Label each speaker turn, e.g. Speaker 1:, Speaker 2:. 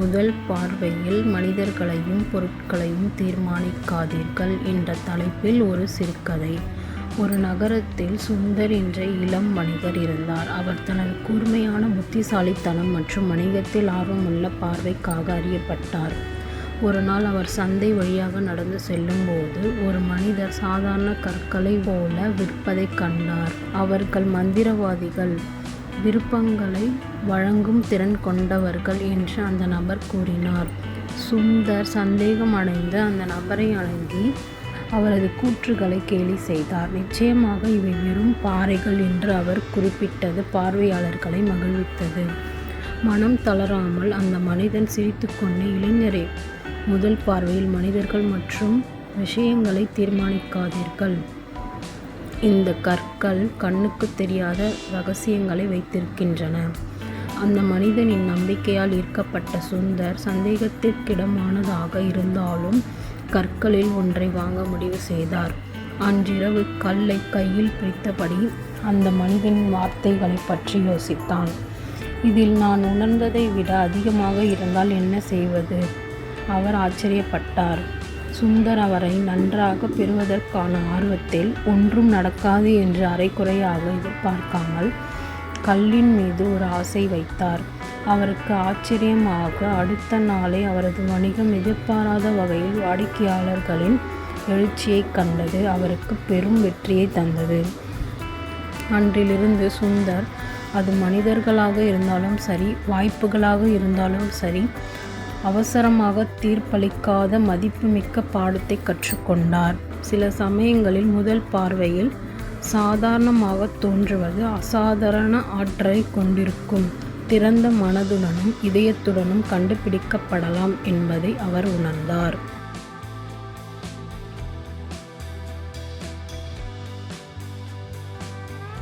Speaker 1: முதல் பார்வையில் மனிதர்களையும் பொருட்களையும் தீர்மானிக்காதீர்கள் என்ற தலைப்பில் ஒரு சிறுகதை. ஒரு நகரத்தில் சுந்தர் என்ற இளம் வணிகர் இருந்தார். அவர் தனது கூர்மையான புத்திசாலித்தனம் மற்றும் வணிகத்தில் ஆர்வமுள்ள பார்வைக்காக அறியப்பட்டார். ஒரு நாள் அவர் சந்தை வழியாக நடந்து செல்லும்போது ஒரு மனிதர் சாதாரண கற்களை போல விற்பதைக் கண்டார். அவர்கள் மந்திரவாதிகள் விருப்பங்களை வழங்கும் திறன் கொண்டவர்கள் என்று அந்த நபர் கூறினார். சுந்தர் சந்தேகம் அடைந்து அந்த நபரை அணுகி அவரது கூற்றுகளை கேலி செய்தார். நிச்சயமாக இவை வெறும் பாறைகள் என்று அவர் குறிப்பிட்டது பார்வையாளர்களை மகிழ்வித்தது. மனம் தளராமல் அந்த மனிதன் சிரித்துக்கொண்டு இளைஞரே முதல் பார்வையில் மனிதர்கள் மற்றும் விஷயங்களை தீர்மானிக்காதீர்கள். இந்த கற்கள் கண்ணுக்குத் தெரியாத ரகசியங்களை வைத்திருக்கின்றன. அந்த மனிதனின் நம்பிக்கையால் ஈர்க்கப்பட்ட சுந்தர் சந்தேகத்திற்கிடமானதாக இருந்தாலும் கற்களில் ஒன்றை வாங்க முடிவு செய்தார். அன்றிரவு கல்லை கையில் பிடித்தபடி அந்த மனிதனின் வார்த்தைகளைப் பற்றி யோசித்தான். இதில் நான் உணர்ந்ததை விட அதிகமாக இருந்தால் என்ன செய்வது? அவர் ஆச்சரியப்பட்டார். சுந்தர் அவரை நன்றாகப் பெறுவதற்கான ஆர்வத்தில் ஒன்றும் நடக்காது என்று அரைக்குறையாக எதிர்பார்க்காமல் கல்லின் மீது ஒரு ஆசை வைத்தார். அவருக்கு ஆச்சரியமாக அடுத்த நாளே அவரது வணிகம் எதிர்பாராத வகையில் வாடிக்கையாளர்களின் எழுச்சியைக் கண்டது அவருக்கு பெரும் வெற்றியை தந்தது. அன்றிலிருந்து சுந்தர் அது மனிதர்களாக இருந்தாலும் சரி வாய்ப்புகளாக இருந்தாலும் சரி அவசரமாக தீர்ப்பளிக்காத மதிப்புமிக்க பாடத்தை கற்றுக்கொண்டார். சில சமயங்களில் முதல் பார்வையில் சாதாரணமாகத் தோன்றுவது அசாதாரண ஆற்றலை கொண்டிருக்கும் திறந்த மனதுடனும் இதயத்துடனும் கண்டுபிடிக்கப்படலாம் என்பதை அவர் உணர்ந்தார்.